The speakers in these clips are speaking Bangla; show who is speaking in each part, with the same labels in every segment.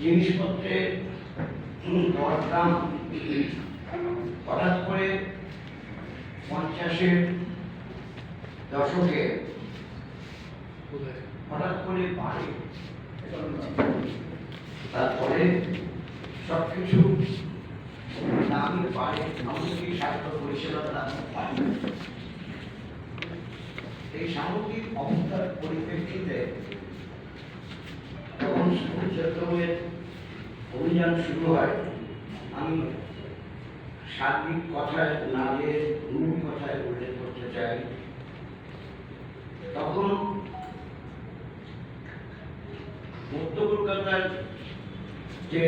Speaker 1: জিনিসপত্রের দরদাম হঠাৎ করে পঞ্চাশের দশকে হঠাৎ করে বাড়ে। তারপরে সব কিছু দামই বাড়ে এমনকি স্বাস্থ্য পরিষেবার দাম বাড়ে। এই সামগ্রিক অবস্থার পরিপ্রেক্ষিতে যখন স্কুল ছাত্রদের অভিযান শুরু হয়, আমি সার্বিক কথায় না দিয়ে মূল কথায় উল্লেখ করতে চাই। তখন মধ্য কলকাতার যে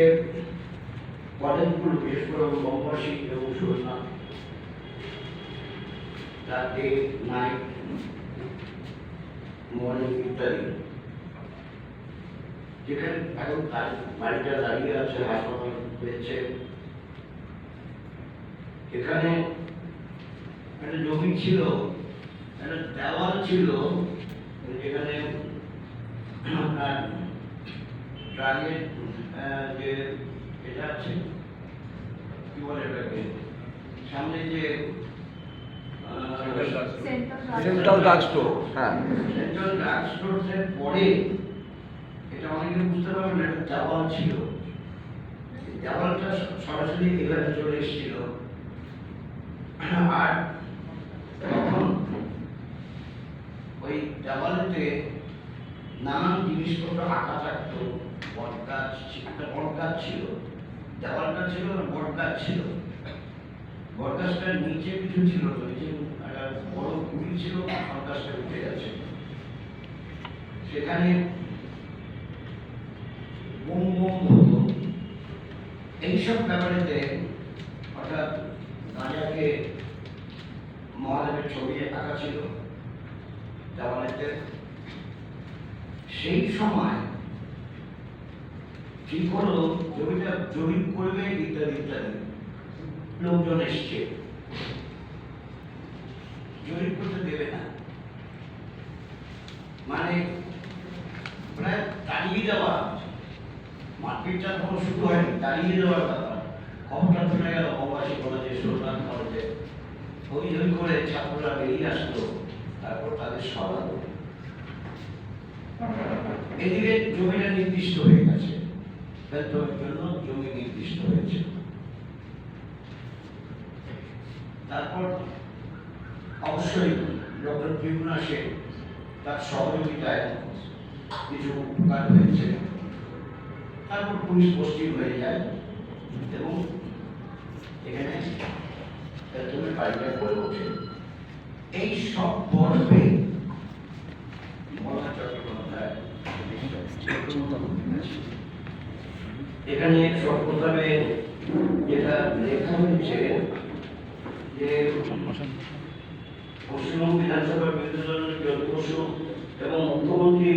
Speaker 1: কলেজগুলো বিশেষ করে বঙ্গবাসী এবং সুরমা রাতে নাইট মর্নিং ইত্যাদি যেখানে এখন বাড়িটা দাঁড়িয়ে আছে হাসপাতাল হয়েছে এখানে একটা জমি ছিল একটা দেওয়াল ছিল যেখানে আপনার ট্রাকের যে এটা আছে কি বলে এটাকে? সামনে যে
Speaker 2: সেন্ট্রাল ড্রাগ স্টোর হ্যাঁ।
Speaker 1: সেন্ট্রাল ড্রাগ স্টোরসের পরে এটা অনেকে বুঝতে পারবেন না, একটা দেওয়াল ছিল। দেওয়ালটা সরাসরি এখানে চলে এসেছিল। আর তখন ওই দেওয়ালেতে নানান জিনিসপত্র আঁকা থাকতো। বট গাছ একটা বট গাছ ছিল। দেওয়ালটা ছিল, বট গাছ ছিল। বট গাছটার নিচে কিছু ছিল নিচে একটা বড় কুড়ি ছিল, বট গাছটা উঠে গেছে। সেখানে এইসব ব্যাপারেতে অর্থাৎ গাঁজাকে মহাদেবের ছবি আঁকা ছিল সেই সময় ঠিক হলো জমিটা জরিপ করবে ইত্যাদি ইত্যাদি। লোকজন এসছে। জরিপ করতে দেবে না। মানে প্রায় তাড়িয়ে দেওয়া মারপিটটা তখন শুরু হয়নি তাড়িয়ে দেওয়ার ব্যাপার খবরটা শুনে গেল বঙ্গাসী কলেজে সোনার কলেজে ওই ওই করে ছাত্ররা বেরিয়ে আসলো, তারপর তাদের সরালো এদিকে জমিটা নির্দিষ্ট হয়ে গেছে। বেতনের জন্য জমি নির্দিষ্ট হয়েছে। তারপর অবশ্যই ডক্টর বিমনা সেন তার সহযোগিতায় কিছু উপকার হয়েছে। তারপর পুলিশ পোস্টিং হয়ে যায় এবং এখানে তুমি বাড়িটা গড়ে ওঠে। এই সব পর্বে এখানে সর্বপ্রথমে যেটা লেখা হয়েছে যে পশ্চিমবঙ্গ বিধানসভার বিরোধী জ্যোতি বসু এবং মুখ্যমন্ত্রী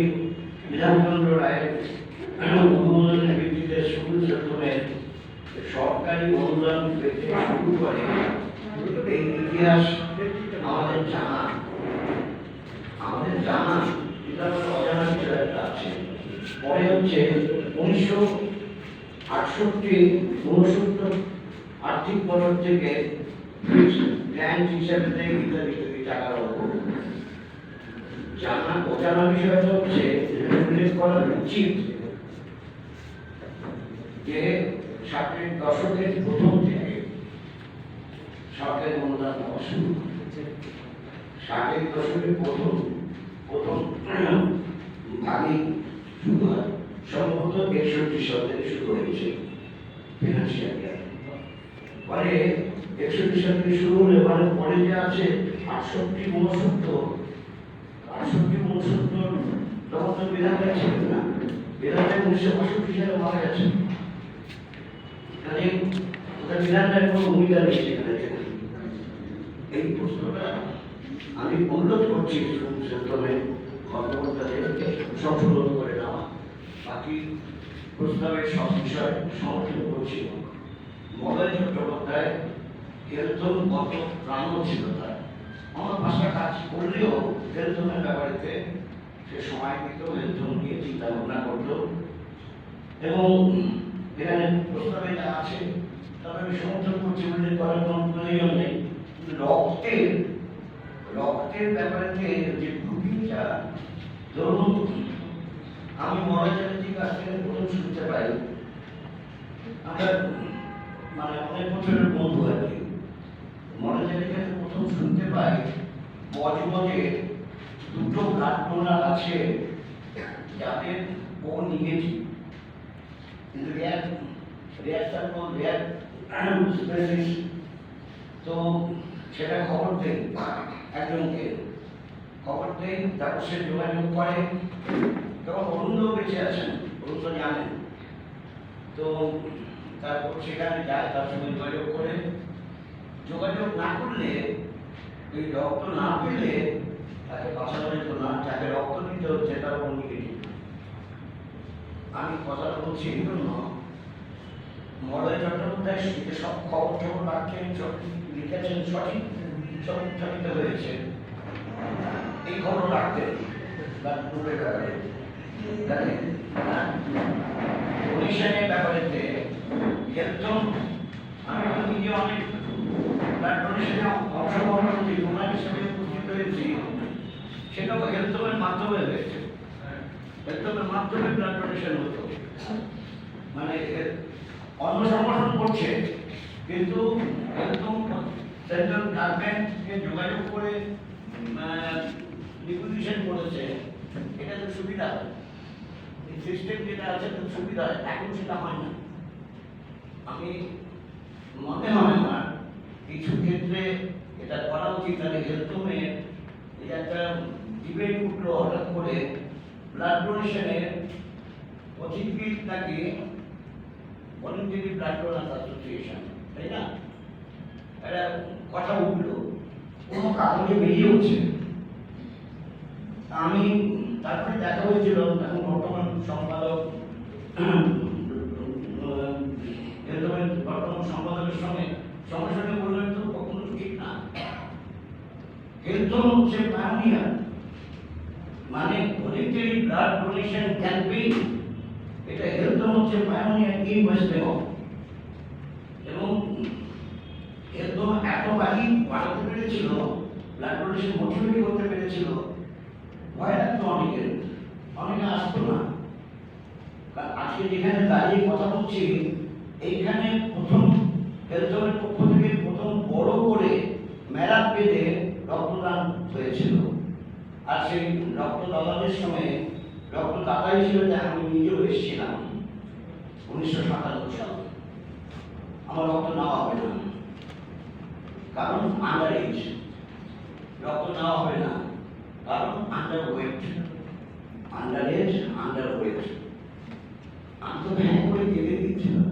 Speaker 1: বিধানচন্দ্র রায়ের ভিত্তিতে স্কুল সেক্টরের সরকারি অনুদান পেতে শুরু করে। এই ইতিহাস আমাদের জানা। আমাদের জানা, এটা অজানা বিষয় একটা আছে। পরে হচ্ছে উনিশশো আটষট্টি উনসত্তর আর্থিক বছর থেকে গ্র্যান্ড হিসাবে ইত্যাদি ইত্যাদি টাকার অভাব। জানা, অজানা বিষয়টা হচ্ছে, উল্লেখ করা উচিত যে ষাটের দশকের প্রথম থেকে সরকারি অনুদান শুরু। ষাটের দশকের প্রথম প্রথম ভাগই শুরু সম্ভবত একষট্টি শুরু হয়েছে ফিনান্সিয়াল পরে একষট্টি শুরু হলে পরে যে আছে আটষট্টি উনসত্তর আটষট্টি উনসত্তর তখন তো বিধানটা ছিলেন না। বিধানটা উনিশশো বাষট্টি সালে মারা গেছে কাজে ওটা বিধানটার কোনো ভূমিকা নেই সেখানে এই প্রশ্নটা আমি অনুরোধ করছি প্রথমে কর্মকর্তাদের সংশোধন করে নেওয়া। বাকি প্রস্তাবের সব বিষয় সমর্থন করছি। মলয় চট্টোপাধ্যায় হেলথন কত প্রাণ ছিল তার আমার পাশটা কাজ করলেও হেলথনের ব্যাপারেতে সে সময় দিত হেলথন নিয়ে চিন্তা ভাবনা করতো। এবং এখানে প্রস্তাবে যা আছে, তবে আমি সমর্থন করছি উল্লেখ করার রক্তের রক্তের যে যে ধরুন আমি মরাচারির কাছ থেকে প্রথম শুনতে পাই। আমরা মানে অনেক বছরের বন্ধু আর কি। মরাচারির কাছে প্রথম শুনতে পাই বজবজে দুটো ডোনার আছে, যাদের O negative rare rare circle rare species তো সেটা খবর দেয় একজনকে। খবর দেয় তারপর সে যোগাযোগ করে। তখন অরুণ বেঁচে আছেন, অরুণ তো জানেন। তো তারপর সেখানে যায়, তার সঙ্গে যোগাযোগ করে। যোগাযোগ না করলে, ওই রক্ত না পেলে তাকে বাঁচানো যেত না যাকে রক্ত দিতে হচ্ছে, তার নেগেটিভ আমি কথাটা বলছি, এই জন্য মলয় চট্টোপাধ্যায় যে সব খবর টবর রাখছেন লিখেছেন সঠিক উত্থাপিত হয়েছে? এই খবর ব্লাড গ্রুপের ব্যাপারে। জানেন ডোনেশনের ব্যাপারেতে হেলথম আমি তো নিজে অনেক ব্লাড ডোনেশনে অংশগ্রহণ করছি ডোনার হিসেবে উপস্থিত হয়েছি। সেটাও হেলথমের মাধ্যমে হয়েছে মাধ্যমে ব্লাড হতো। মানে অন্য সংগঠন করছে, কিন্তু একদম সেন্ট্রাল গভর্নমেন্টকে যোগাযোগ করে রিকুইজিশন করেছে, এটা তো সুবিধা এই সিস্টেম যেটা আছে, খুব সুবিধা হয়, এখন সেটা হয় না। আমি মনে হয় আমার, কিছু ক্ষেত্রে এটা করা উচিত, তাহলে হেলথমে এই একটা ডিবেট উঠল হঠাৎ করে। ব্লাড ডোনেশনের পথিকৃত নাকি ভলেন্টারি ব্লাড ডোনার অ্যাসোসিয়েশন তাই না? একটা কথা উঠল। কোনো কাগজে বেরিয়েওছে আমি তারপরে দেখা হয়েছিল, এখন বর্তমান সম্পাদক বর্তমান সম্পাদকের সঙ্গে সঙ্গে সঙ্গে বললেন তো কখনো ঠিক না। হেলথম হচ্ছে পায়োনিয়ার মানে ভলেন্টারি ব্লাড ডোনেশন ক্যাম্পেইন এটা হেলথম হচ্ছে পায়োনিয়ার ইন ওয়েস্ট বেঙ্গল এবং একদম এত বাড়ি বাড়াতে পেরেছিল ব্লাড ডোনেশন মোটিভেট করতে পেরেছিল, ভয় লাগতো অনেকের। অনেকে আসতো না। আজকে যেখানে দাঁড়িয়ে কথা বলছি, এইখানে প্রথম হেলথমের পক্ষ থেকে প্রথম বড় করে মেলা পেতে রক্তদান হয়েছিল। আর সেই রক্তদাতাদের সময় রক্তদাতা হিসেবে আমি নিজেও এসেছিলাম উনিশশো সাতান্ন সালে। আমার রক্ত নেওয়া হবে না। কারণ আন্ডার এজ রক্ত নেওয়া হবে না। কারণ under weight under age under weight আমি তো ভ্যান করে কেঁদে দিচ্ছিলাম।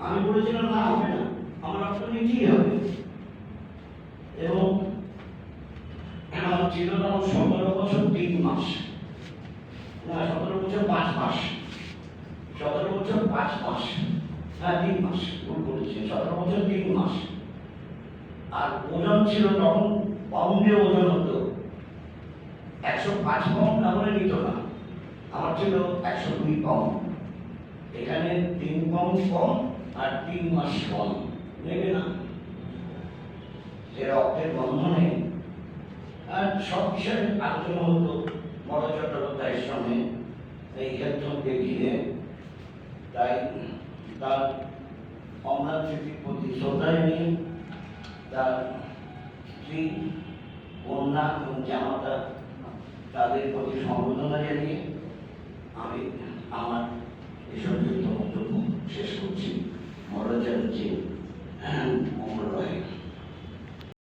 Speaker 1: আমি বলেছিলাম, না, হবে না। আমার রক্ত নিতেই হবে এবং আমার ছিল তখন সতেরো বছর তিন মাস। না, সতেরো বছর পাঁচ মাস। সতেরো বছর পাঁচ মাস। হ্যাঁ তিন মাস, ভুল বলেছি। সতেরো বছর তিন মাস। আর ওজন ছিল তখন পাউন্ডে ওজন হতো। একশো পাঁচ পাউন্ড না নিত না। আমার ছিল একশো দুই পাউন্ড। এখানে তিন পাউন্ড কম আর তিন মাস কম। নেবে না? যে রক্তের বন্ধনে সব বিষয়ে আলোচনা হতো বড় চট্টোপাধ্যায়ের সঙ্গে। এই হেলথনকে ঘিরে তাই তার অমরান স্মৃতির প্রতি শ্রদ্ধায় নিয়ে তার স্ত্রী, কন্যা এবং জামাতা তাদের প্রতি সম্বোধনা জানিয়ে আমি আমার এসব যুক্ত বক্তব্য শেষ করছি। মরজা হচ্ছে অমর রয়ে